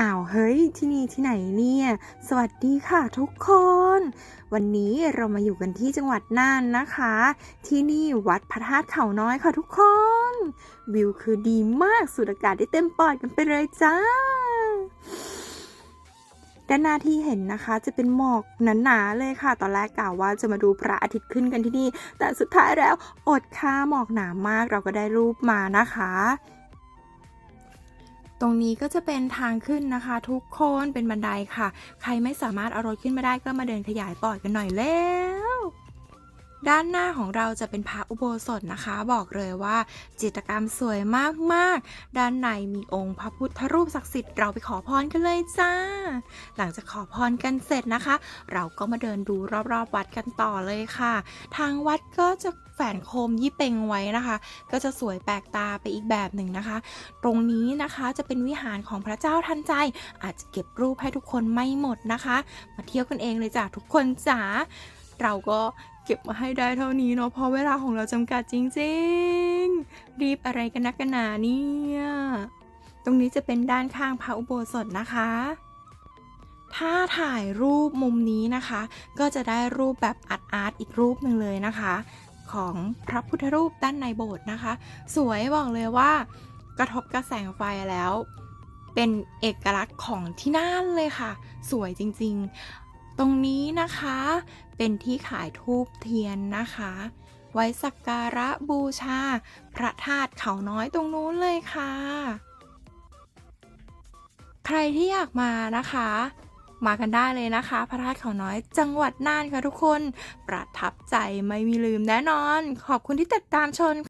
อ้าวเฮ้ยที่นี่ที่ไหนเนี่ย สวัสดีค่ะทุกคน วันนี้เรามาอยู่กันที่จังหวัดน่านนะคะ ที่นี่วัดพระธาตุเขาน้อยค่ะทุกคน วิวคือดีมากสูดอากาศได้เต็มปอดกันไปเลยจ้าด้านหน้าที่เห็นนะคะจะเป็นหมอกหนาๆเลยค่ะ ตอนแรกกล่าวว่าจะมาดูพระอาทิตย์ขึ้นกันที่นี่ แต่สุดท้ายแล้วอดค่าหมอกหนามากเราก็ได้รูปมานะคะ ตรงนี้ก็จะเป็นทางขึ้นนะคะ ทุกคนเป็นบันไดค่ะ ใครไม่สามารถเอารถขึ้นมาได้ก็มาเดินขยายปอดกันหน่อยแล้วด้านหน้าของเราจะเป็นพระอุโบสถนะคะ บอกเลยว่าจิตรกรรมสวยมากๆ ด้านในมีองค์พระพุทธรูปศักดิ์สิทธิ์เราไปขอพรกันเลยจ้า หลังจากขอพรกันเสร็จนะคะ เราก็มาเดินดูรอบๆวัดกันต่อเลยค่ะ ทางวัดก็จะแฝนโคมยี่เปงไว้นะคะ ก็จะสวยแปลกตาไปอีกแบบหนึ่งนะคะ ตรงนี้นะคะจะเป็นวิหารของพระเจ้าทันใจ อาจจะเก็บรูปให้ทุกคนไม่หมดนะคะ มาเที่ยวกันเองเลยจ้ะทุกคนจ๋าเราก็เก็บมาให้ได้เท่านี้เนาะเพราะเวลาของเราจำกัดจริงๆ รีบอะไรกันนักกันหนาเนี่ย ตรงนี้จะเป็นด้านข้างพระอุโบสถนะคะ ถ้าถ่ายรูปมุมนี้นะคะ ก็จะได้รูปแบบอาร์ตอาร์ตอีกรูปหนึ่งเลยนะคะ ของพระพุทธรูปด้านในโบสถ์นะคะ สวยบอกเลยว่ากระทบกระแสงไฟแล้ว เป็นเอกลักษณ์ของที่น่านเลยค่ะ สวยจริงๆ ตรงนี้นะคะเป็นที่ขายทูบเทียนนะคะ ไว้สักการะบูชา พระธาตุเขาน้อยตรงนู้นเลยค่ะ ใครที่อยากมานะคะ มากันได้เลยนะคะ พระธาตุเขาน้อยจังหวัดน่านค่ะทุกคน ประทับใจไม่มีลืมแน่นอน ขอบคุณที่ติดตามชม